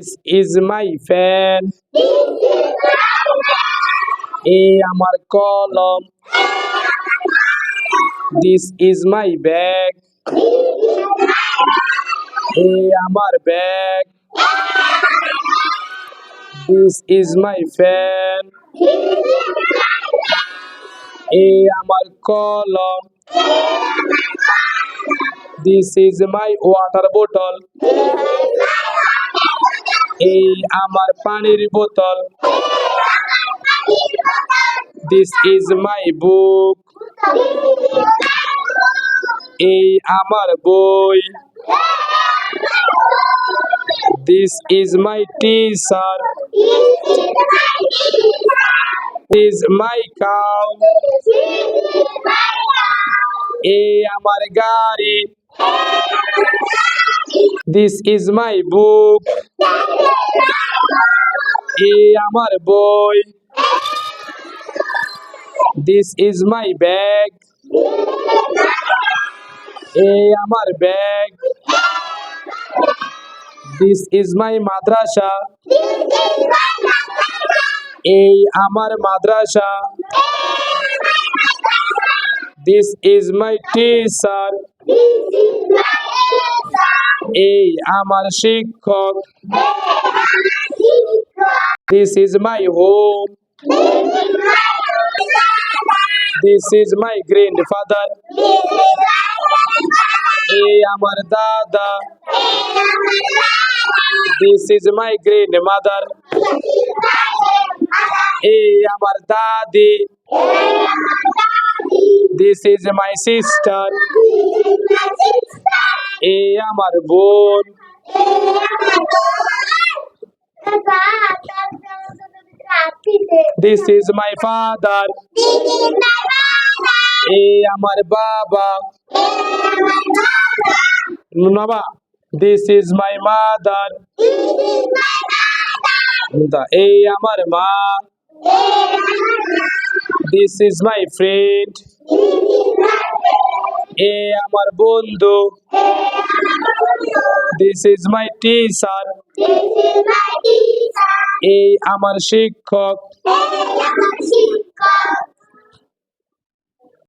This is my fan এ আমার কলম দিস ইজ মাই ব্যাগ এ আমার bag this is my fan এ আমার কলম this is my water bottle এই আমার পানির বোতল This is my book. এই আমার বই This is my t-shirt. This is my cow. এই আমার গাড়ি This is my book. এই আমার বই This is my bag. এই আমার ব্যাগ This is my মাদ্রাসা এই আমার মাদ্রাসা This is my teacher. এই আমার শিক্ষক This is my home. This is my grandfather. এই আমার দাদা This is my grandmother. এই আমার দাদি This is my sister. এই আমার বোন This is my father. এই আমার বাবা বাবা This is my mother. দা এই আমার মা This is my friend. এ আমার বন্ধু দিস ইজ মাই টিচার এই আমার শিক্ষক